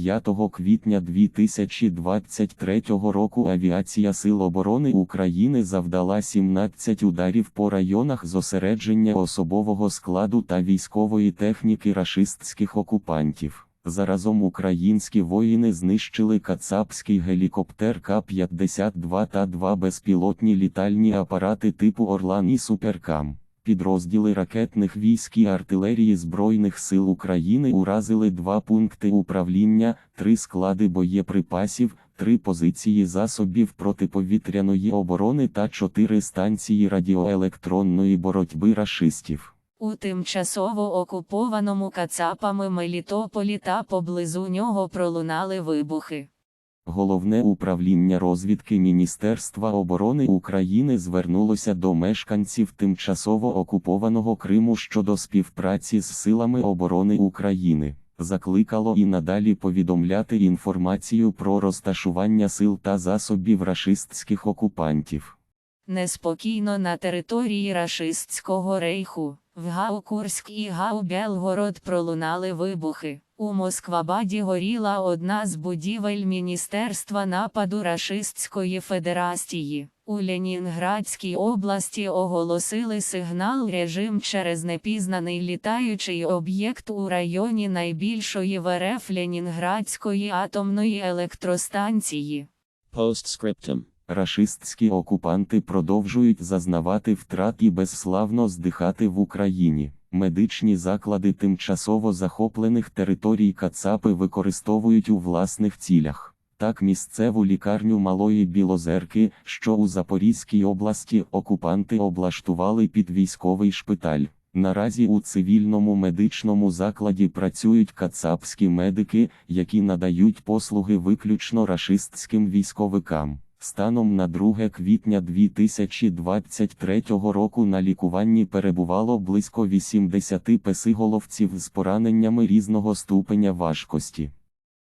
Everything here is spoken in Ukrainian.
5 квітня 2023 року авіація Сил оборони України завдала 17 ударів по районах зосередження особового складу та військової техніки рашистських окупантів. Заразом українські воїни знищили кацапський гелікоптер К-52 та два безпілотні літальні апарати типу Орлан і Суперкам. Підрозділи ракетних військ і артилерії Збройних сил України уразили два пункти управління, три склади боєприпасів, три позиції засобів протиповітряної оборони та чотири станції радіоелектронної боротьби рашистів. У тимчасово окупованому Кацапами Мелітополі та поблизу нього пролунали вибухи. Головне управління розвідки Міністерства оборони України звернулося до мешканців тимчасово окупованого Криму щодо співпраці з силами оборони України. Закликало і надалі повідомляти інформацію про розташування сил та засобів рашистських окупантів. Неспокійно на території рашистського рейху. В Гау-Курськ і Гау-Белгород пролунали вибухи. У Москвабаді горіла одна з будівель Міністерства нападу Рашистської Федерації. У Ленінградській області оголосили сигнал режим через непізнаний літаючий об'єкт у районі найбільшої в Ленінградської атомної електростанції. Postscriptum. Рашистські окупанти продовжують зазнавати втрат і безславно здихати в Україні. Медичні заклади тимчасово захоплених територій Кацапи використовують у власних цілях. Так, місцеву лікарню Малої Білозерки, що у Запорізькій області окупанти облаштували під військовий шпиталь. Наразі у цивільному медичному закладі працюють кацапські медики, які надають послуги виключно рашистським військовикам. Станом на 2 квітня 2023 року на лікуванні перебувало близько 80 песиголовців з пораненнями різного ступеня важкості.